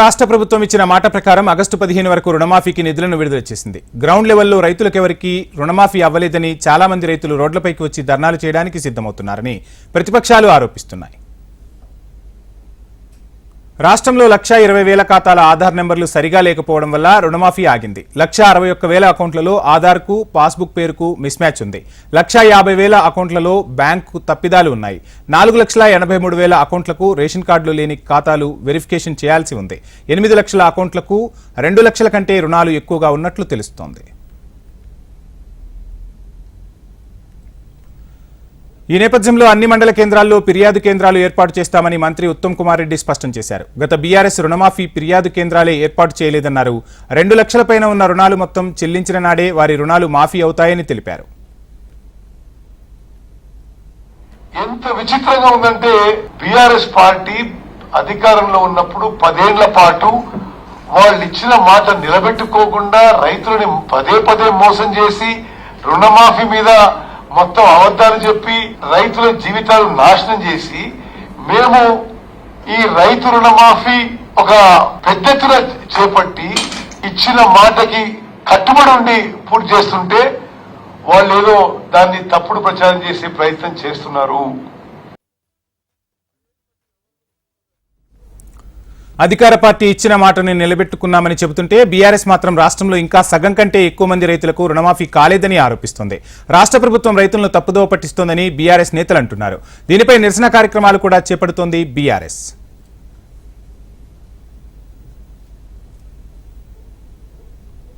రాష్ట్ర ప్రభుత్వం ఇచ్చిన మాట ప్రకారం ఆగస్టు పదిహేను వరకు రుణమాఫీకి నిధులను విడుదల చేసింది. గ్రౌండ్ లెవెల్లో రైతులకెవరికి రుణమాఫీ అవ్వలేదని చాలా మంది రైతులు రోడ్లపైకి వచ్చి ధర్నాలు చేయడానికి సిద్ధమవుతున్నారని ప్రతిపక్షాలు ఆరోపిస్తున్నాయి. రాష్ట్రంలో లక్షా ఇరవై వేల ఖాతాల ఆధార్ నెంబర్లు సరిగా లేకపోవడం వల్ల రుణమాఫీ ఆగింది. లక్ష అరవై ఒక్క వేల అకౌంట్లలో ఆధార్కు పాస్బుక్ పేరుకు మిస్ మ్యాచ్ ఉంది. లక్షా యాభై వేల అకౌంట్లలో బ్యాంకు తప్పిదాలు ఉన్నాయి. నాలుగు లక్షల ఎనభై మూడు వేల అకౌంట్లకు రేషన్ కార్డులు లేని ఖాతాలు వెరిఫికేషన్ చేయాల్సి ఉంది. ఎనిమిది లక్షల అకౌంట్లకు రెండు లక్షల కంటే రుణాలు ఎక్కువగా ఉన్నట్లు తెలుస్తోంది. ఈ నేపథ్యంలో అన్ని మండల కేంద్రాల్లో ఫిర్యాదు కేంద్రాలు ఏర్పాటు చేస్తామని మంత్రి ఉత్తమ్ కుమార్ రెడ్డి స్పష్టం చేశారు. గత బీఆర్ఎస్ రుణమాఫీ ఫిర్యాదు కేంద్రాలే ఏర్పాటు చేయలేదన్నారు. రెండు లక్షల పైన ఉన్న రుణాలు మొత్తం చెల్లించిన నాడే వారి రుణాలు మాఫీ అవుతాయని తెలిపారు. ఎంత విచిత్రంగా ఉందంటే బీఆర్ఎస్ పార్టీ అధికారంలో ఉన్నప్పుడు పదేళ్ళ పాటు వాళ్ళు ఇచ్చిన మాట నిలబెట్టుకోకుండా రైతులని పదే పదే మోసం చేసి రుణమాఫీ మీద మొత్తం అబద్దాలు చెప్పి రైతుల జీవితాలు నాశనం చేసి మేము ఈ రైతు రుణమాఫీ ఒక పెద్ద ఎత్తున చేపట్టి ఇచ్చిన మాటకి కట్టుబడి ఉండి పూర్తి చేస్తుంటే వాళ్ళు ఏదో దాన్ని తప్పుడు ప్రచారం చేసే ప్రయత్నం చేస్తున్నారు. అధికార పార్టీ ఇచ్చిన మాటని నిలబెట్టుకున్నామని చెబుతుంటే బీఆర్ఎస్ మాత్రం రాష్ట్రంలో ఇంకా సగం కంటే ఎక్కువ మంది రైతులకు రుణమాఫీ కాలేదని ఆరోపిస్తోంది. రాష్ట్ర ప్రభుత్వం రైతులను తప్పుదోవ పట్టిస్తోందని బీఆర్ఎస్ నేతలు అంటున్నారు. దీనిపై నిరసన కార్యక్రమాలు కూడా చేపడుతోంది బీఆర్ఎస్.